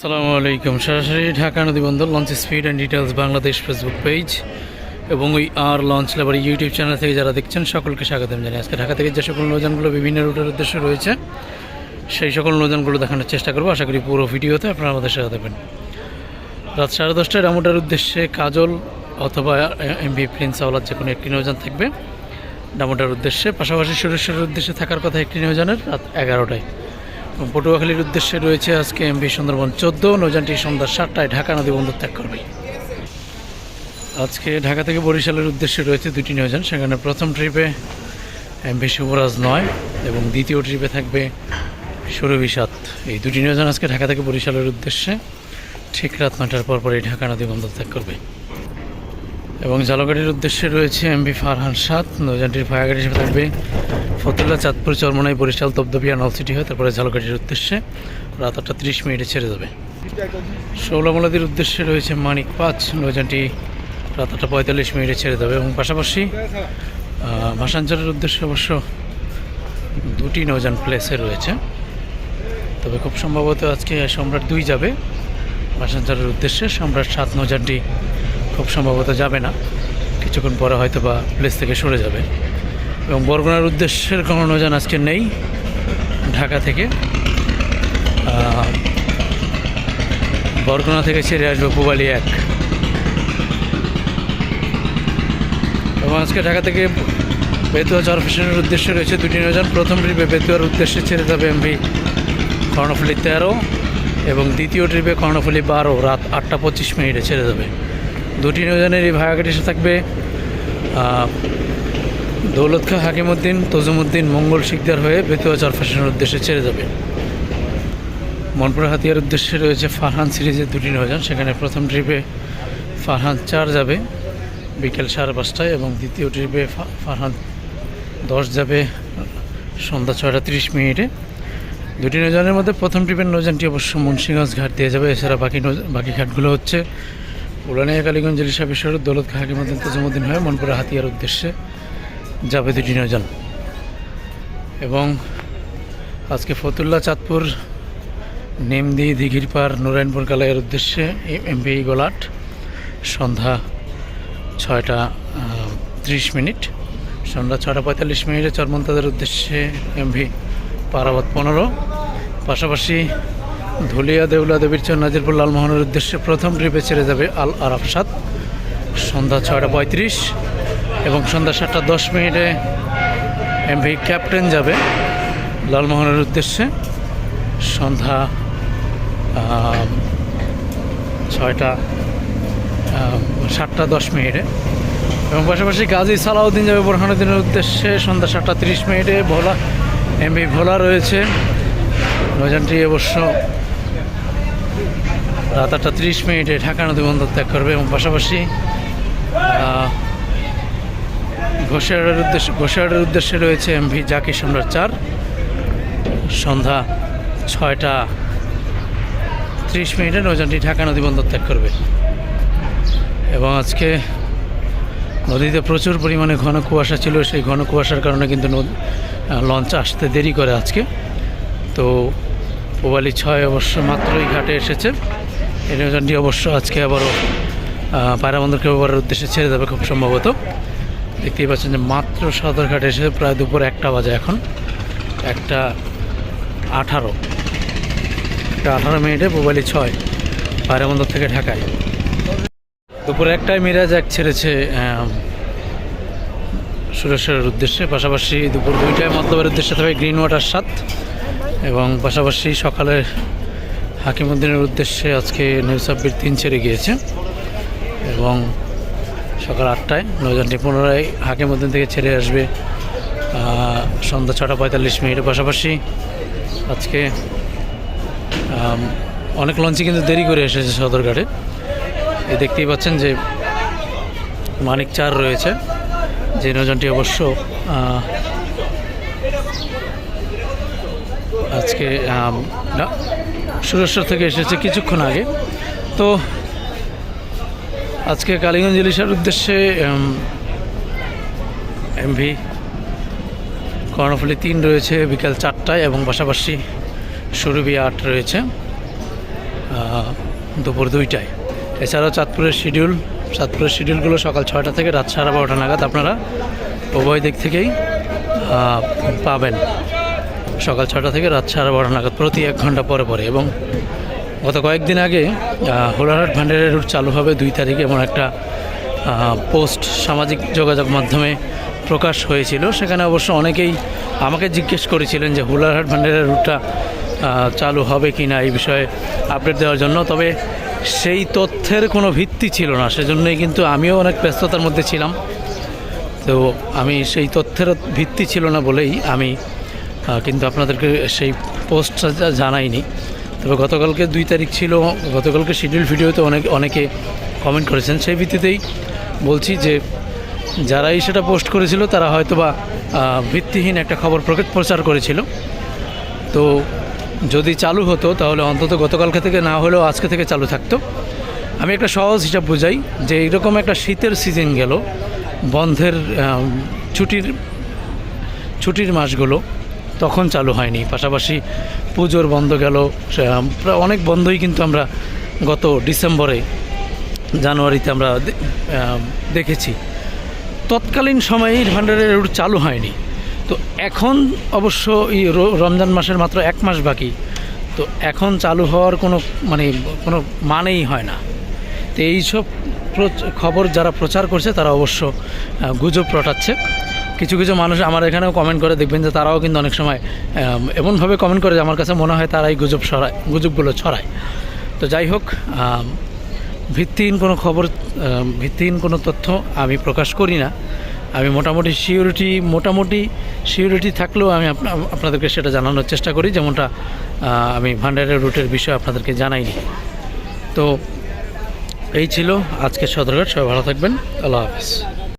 আসসালামু আলাইকুম। সরাসরি Dhaka নদীবন্দর launch speed and details Bangladesh Facebook page এবং ওই আর লঞ্চ লেবার ইউটিউব চ্যানেল থেকে যারা দেখছেন, সকলকে স্বাগতম জানাই। আজকে ঢাকা থেকে যে সকল নৌযানগুলো বিভিন্ন রুটের উদ্দেশ্যে রয়েছে, সেই সকল নৌযানগুলো দেখানোর চেষ্টা করব। আশা করি পুরো ভিডিওতে আপনারা আমাদের সাথে দেবেন রাত সাড়ে দশটায় রামুটার উদ্দেশ্যে কাজল অথবা এমভি প্রিন্স আওলার যে কোনো একটি নৌযান থাকবে। ডামোটার উদ্দেশ্যে, পাশাপাশি সুরেশ্বরের উদ্দেশ্যে থাকার কথা একটি নৌযানের রাত এগারোটায়। পটুয়াখালীর উদ্দেশ্যে রয়েছে আজকে এমভি সুন্দরবন চোদ্দ, নৌযানটি সন্ধ্যা সাতটায় ঢাকা নদী বন্দর ত্যাগ করবে। আজকে ঢাকা থেকে বরিশালের উদ্দেশ্যে রয়েছে দুটি নৌযান, সেখানে প্রথম ট্রিপে এমভি শুভরাজ নয় এবং দ্বিতীয় ট্রিপে থাকবে সুরভি সাত। এই দুটি নৌযান আজকে ঢাকা থেকে বরিশালের উদ্দেশ্যে ঠিক রাত নটার পর পরই ঢাকা নদী বন্দর ত্যাগ করবে। এবং জালগাড়ির উদ্দেশ্যে রয়েছে এমভি ফারহান সাত, নৌযানটির ফায়ারগাড়ি হিসেবে থাকবে ফতুল্লা চাঁদপুর চরমনাই বরিশাল তবদবিয়া নলসিটি হয়ে তারপরে ঝালকাঠির উদ্দেশ্যে রাত আটটা তিরিশ মিনিটে ছেড়ে যাবে। শৌলামলাদির উদ্দেশ্যে রয়েছে মানিক পাঁচ, নৌযানটি রাত আটটা পঁয়তাল্লিশ মিনিটে ছেড়ে যাবে এবং পাশাপাশি ভাসানচরের উদ্দেশ্যে অবশ্য দুটি নৌযান প্লেসে রয়েছে। তবে খুব সম্ভবত আজকে সম্রাট দুই যাবে। ভাসানচরের উদ্দেশ্যে সম্রাট সাত, নৌযানটি খুব সম্ভবত যাবে না। কিছুক্ষণ পরে হয়তো বা প্লেস থেকে সরে যাবে। এবং বরগুনার উদ্দেশ্যের কোনো নৌযান আজকে নেই ঢাকা থেকে। বরগুনা থেকে ছেড়ে আসবে পুবালি এক। এবং আজকে ঢাকা থেকে বেতুয়া চরফেশনের উদ্দেশ্যে রয়েছে দুটি নৌযান। প্রথম ট্রিপে বেতুয়ার উদ্দেশ্যে ছেড়ে যাবে এমভি কর্ণফুলি তেরো এবং দ্বিতীয় ট্রিপে কর্ণফুলি বারো রাত আটটা পঁচিশ মিনিটে ছেড়ে যাবে। দুটি নৌযানের এই ভাগাঘাটি থাকবে আহ, দৌলত খা হাকিমউদ্দিন, তজুমুদ্দিন মঙ্গল শিকদার হয়ে বেতুয়া চরফেশনের উদ্দেশ্যে ছেড়ে যাবে। মনপুরা হাতিয়ার উদ্দেশ্যে রয়েছে ফারহান সিরিজের দুটি নৌযান সেখানে প্রথম ট্রিপে ফারহান চার যাবে, বিকেল সাড়ে পাঁচটায়, এবং দ্বিতীয় ট্রিপে ফারহান দশ যাবে, সন্ধ্যা ছয়টা তিরিশ মিনিটে। দুটি নৌযানের মধ্যে প্রথম ট্রিপের নৌযানটি অবশ্য মুন্সিগঞ্জ ঘাট দিয়ে যাবে। এছাড়া বাকি বাকি ঘাটগুলো হচ্ছে উলানিয়া কালীগঞ্জ ইলিশা বিশ্বর দৌলত খা হাকিমউদ্দিন, তজুমুদ্দিন হয়ে মনপুরা হাতিয়ার উদ্দেশ্যে যাবে নৌযান এবং আজকে ফতুল্লা চাঁদপুর নেমদি দিঘির পার নারায়ণপুর কালাইয়ের উদ্দেশ্যে এমপি গোলাট সন্ধ্যা ছয়টা ত্রিশ মিনিট। সন্ধ্যা ছটা পঁয়তাল্লিশ মিনিটে চরমন্তাদের উদ্দেশ্যে এমভি পারাবাদ পনেরো। পাশাপাশি ধুলিয়া দেউলা দেবীর চর নাজিরপুর লালমোহনের উদ্দেশ্যে প্রথম ট্রিপে ছেড়ে যাবে আল আরাফসাদ সন্ধ্যা ছয়টা পঁয়ত্রিশ। এবং সন্ধ্যা সাতটা দশ মিনিটে এমভি ক্যাপ্টেন যাবে লালমোহনের উদ্দেশ্যে। সন্ধ্যা ছয়টা সাতটা দশ মিনিটে। এবং পাশাপাশি গাজী সালাউদ্দিন যাবে বোরহানুদ্দিনের উদ্দেশ্যে। সন্ধ্যা সাতটা তিরিশ মিনিটে ভোলা এমভি ভোলা রয়েছে। নৌযানটি অবশ্য রাত আটটা তিরিশ মিনিটে ঢাকা নদী বন্দর ত্যাগ করবে এবং পাশাপাশি ঘোষিয়ারের উদ্দেশ্যে ঘোষিয়ারের উদ্দেশ্যে রয়েছে এমভি জাকি সম্রাট চার। সন্ধ্যা ছয়টা ত্রিশ মিনিটে নৌযানটি ঢাকা নদী বন্দর ত্যাগ করবে। এবং আজকে নদীতে প্রচুর পরিমাণে ঘন কুয়াশা ছিল। সেই ঘন কুয়াশার কারণে কিন্তু লঞ্চ আসতে দেরি করে আজকে। তো পোবালি ছয় অবশ্য মাত্রই ঘাটে এসেছে। এই নৌযানটি অবশ্য আজকে আবারও পায়রাবন্দরকে ব্যবহারের উদ্দেশ্যে ছেড়ে যাবে খুব সম্ভবত। দেখতেই পাচ্ছেন যে মাত্র সদরঘাটে এসে প্রায় দুপুর একটা বাজে এখন। একটা আঠারো। একটা আঠারো মিনিটে মোবাইলে ছয় পায়রাবন্দর থেকে ঢাকায়। দুপুর একটায় মিরাজ, এক ছেড়েছে সুরেশ্বরের উদ্দেশ্যে। পাশাপাশি দুপুর দুইটায় মতলবের উদ্দেশ্যে থাকবে গ্রিন ওয়াটার সাত এবং পাশাপাশি সকালে হাকিমুদ্দিনের উদ্দেশ্যে আজকে নৈসাব্বির তিন ছেড়ে গিয়েছে এবং সকাল আটটায় নৌযানটি পুনরায় হাকিমুদ্দিন থেকে ছেড়ে আসবে সন্ধ্যা ছটা পঁয়তাল্লিশ মিনিটের পাশাপাশি। আজকে অনেক লঞ্চই কিন্তু দেরি করে এসেছে সদরঘাটে। এই দেখতেই পাচ্ছেন যে মানিক চার রয়েছে, যে নৌযানটি অবশ্য আজকে সুরেশ্বর থেকে এসেছে কিছুক্ষণ আগে। তো আজকে কালীগঞ্জ ইলিশার উদ্দেশ্যে এমভি, কর্ণফুলি তিন রয়েছে, বিকাল চারটায় এবং পাশাপাশি সুরভি আট রয়েছে দুপুর দুইটায়। এছাড়াও চাঁদপুরের শিডিউল, চাঁদপুরের শিডিউলগুলো সকাল ছয়টা থেকে রাত সাড়ে বারোটা নাগাদ আপনারা উভয় দিক থেকেই পাবেন। সকাল ছটা থেকে রাত সাড়ে বারোটা নাগাদ প্রতি এক ঘণ্টা পরে পরে এবং গত কয়েকদিন আগে হোলারহাট ভান্ডারের রুট চালু হবে দুই তারিখে এমন একটা পোস্ট সামাজিক যোগাযোগ মাধ্যমে প্রকাশ হয়েছিল। সেখানে অবশ্য অনেকেই আমাকে জিজ্ঞেস করেছিলেন যে হুলারহাট ভান্ডারের রুটটা চালু হবে কি না এই বিষয়ে আপডেট দেওয়ার জন্য। তবে সেই তথ্যের কোনো ভিত্তি ছিল না, সেজন্যই কিন্তু আমিও অনেক ব্যস্ততার মধ্যে ছিলাম। তো আমি সেই তথ্যের ভিত্তি ছিল না বলেই আমি কিন্তু আপনাদেরকে সেই পোস্টটা জানাইনি। তবে গতকালকে দুই তারিখ ছিল গতকালকে শিডিউল ভিডিওতে অনেক অনেকে কমেন্ট করেছেন। সেই ভিত্তিতেই বলছি যে যারাই সেটা পোস্ট করেছিল তারা হয়তো বা আহ, ভিত্তিহীন একটা খবর প্রকাশ প্রচার করেছিল। তো যদি চালু হতো তাহলে অন্তত গতকালকে থেকে না হলেও আজকে থেকে চালু থাকতো। আমি একটা সহজ হিসাব বুঝাই যে এইরকম একটা শীতের সিজন গেল বন্ধের ছুটির ছুটির মাসগুলো। তখন চালু হয়নি। পাশাপাশি পুজোর বন্ধ গেল প্রায় অনেক বন্ধই কিন্তু আমরা গত ডিসেম্বরে, জানুয়ারিতে আমরা দেখেছি। তৎকালীন সময়ে এই ভান্ডারের রুট চালু হয়নি। তো এখন অবশ্য এই রমজান মাসের মাত্র এক মাস বাকি। তো এখন চালু হওয়ার কোনো মানে কোনো মানেই হয় না। তো এইসব খবর যারা প্রচার করছে তারা অবশ্য গুজব রটাচ্ছে। কিছু কিছু মানুষ আমার এখানেও কমেন্ট করে, দেখবেন যে তারাও কিন্তু অনেক সময় এমনভাবে কমেন্ট করে যে আমার কাছে মনে হয় তারাই গুজব ছড়ায়, গুজবগুলো ছড়ায়। তো যাই হোক ভিত্তিহীন কোনো খবর ভিত্তিহীন কোনো তথ্য আমি প্রকাশ করি না। আমি মোটামুটি সিউরিটি মোটামুটি সিউরিটি থাকলেও আমি আপনাদেরকে সেটা জানানোর চেষ্টা করি, যেমনটা আমি ভান্ডারের রুটের বিষয়ে আপনাদেরকে জানাইনি। তো এই ছিল আজকের সদরঘাট, সবাই ভালো থাকবেন, আল্লাহ হাফিজ।